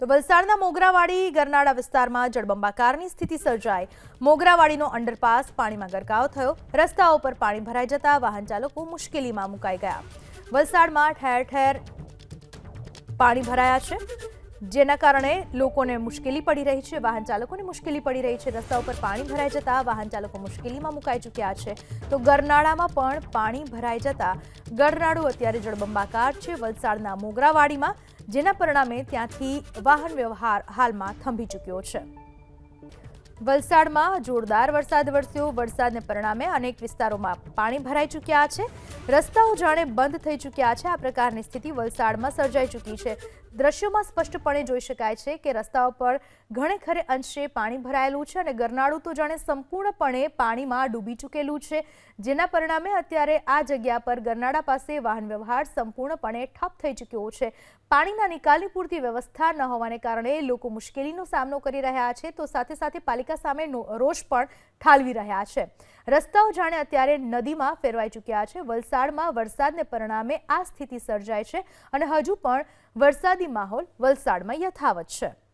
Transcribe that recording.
તો વલસાડના મોગરાવાડી ગરનાળા વિસ્તારમાં જળબંબાકારની સ્થિતિ સર્જાઈ. મોગરાવાડીનો અંડરપાસ પાણીમાં ગરકાવ થયો. રસ્તાઓ પર પાણી ભરાઈ જતા વાહન ચાલકો મુશ્કેલીમાં મુકાઈ ગયા. વલસાડમાં ઠેર ઠેર પાણી ભરાયા છે. જેના કારણે લોકોને મુશ્કેલી પડી રહી છે. વાહન ચાલકોને મુશ્કેલી પડી રહી છે. રસ્તા ઉપર પાણી ભરાઈ જતા વાહન ચાલકો મુશ્કેલીમાં મુકાઈ ચૂક્યા છે. તો ગરનાળામાં પણ પાણી ભરાઈ જતા ગરનાળું અત્યારે જળબંબાકાર છે. વલસાડના મોગરાવાડીમાં, જેના પરિણામે ત્યાંથી વાહન વ્યવહાર હાલમાં થંભી ચૂક્યો છે. વલસાડમાં જોરદાર વરસાદ વરસ્યો. વરસાદને પરિણામે અનેક વિસ્તારોમાં પાણી ભરાઈ ચૂક્યા છે. રસ્તાઓ જાણે બંધ થઈ ચૂક્યા છે. આ પ્રકારની સ્થિતિ વલસાડમાં સર્જાઈ ચૂકી છે. દ્રશ્યોમાં સ્પષ્ટપણે જોઈ શકાય છે કે રસ્તાઓ પર ઘણે ખરે અંશે પાણી ભરાયેલું છે અને ગરનાળું તો જાણે સંપૂર્ણપણે પાણીમાં ડૂબી ચૂકેલું છે. જેના પરિણામે અત્યારે આ જગ્યા પર ગરનાળા પાસે વાહન વ્યવહાર સંપૂર્ણપણે ઠપ થઈ ચૂક્યો છે. પાણીના નિકાલની પૂરતી વ્યવસ્થા ન હોવાને કારણે લોકો મુશ્કેલીનો સામનો કરી રહ્યા છે. તો સાથે સાથે પાલિકા સામે નો- રોષ પણ ઠાલવી રહ્યા છે. રસ્તાઓ જાણે અત્યારે નદીમાં ફેરવાઈ ચૂક્યા છે. વલસાડમાં વરસાદને પરિણામે આ સ્થિતિ સર્જાય છે અને હજુ પણ વરસાદી માહોલ વલસાડમાં યથાવત છે.